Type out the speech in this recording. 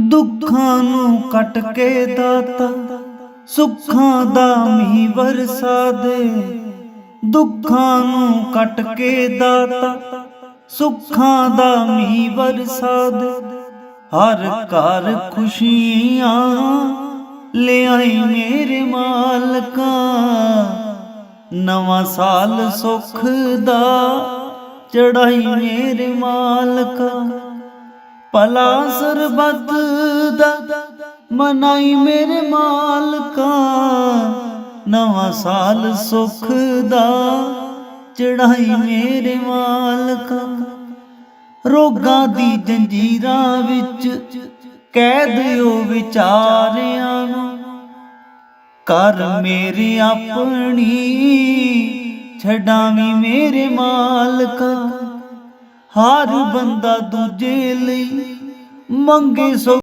ਦੁੱਖਾਂ ਨੂੰ ਕੱਟ ਕੇ ਦਾਤਾ, ਸੁੱਖਾਂ ਦਾ ਮੀਂਹ ਵਰਸਾ ਦੇ। ਦੁੱਖਾਂ ਨੂੰ ਕੱਟ ਕੇ ਦਾਤਾ, ਸੁੱਖਾਂ ਦਾ ਮੀਂਹ ਵਰਸਾ ਦੇ। ਹਰ ਘਰ ਖੁਸ਼ੀਆਂ ਲਿਆਈ ਮੇਰੇ ਮਾਲਕਾ। ਨਵਾਂ ਸਾਲ ਸੁੱਖ ਦਾ ਚੜਾਈ ਮੇਰੇ ਮਾਲਕਾ। ਭਲਾ ਸਰਬੱਤ ਦਾ ਮਨਾਈ ਮੇਰੇ ਮਾਲਕਾ। ਨਵਾਂ ਸਾਲ ਸੁੱਖ ਦਾ ਚੜਾਈ ਮੇਰੇ ਮਾਲਕਾ। ਰੋਗਾਂ ਦੀ ਜੰਜੀਰਾਂ ਵਿੱਚ ਕੈਦ ਉਹ ਵਿਚਾਰਿਆਂ ਨੂੰ। ਕਰ ਮੇਰੀ ਆਪਣੀ, ਛਡਾਵੀਂ ਮੇਰੇ ਮਾਲਕਾ। ਹਰ ਬੰਦਾ ਦੂਜੇ ਲਈ ਮੰਗੇ ਸੋ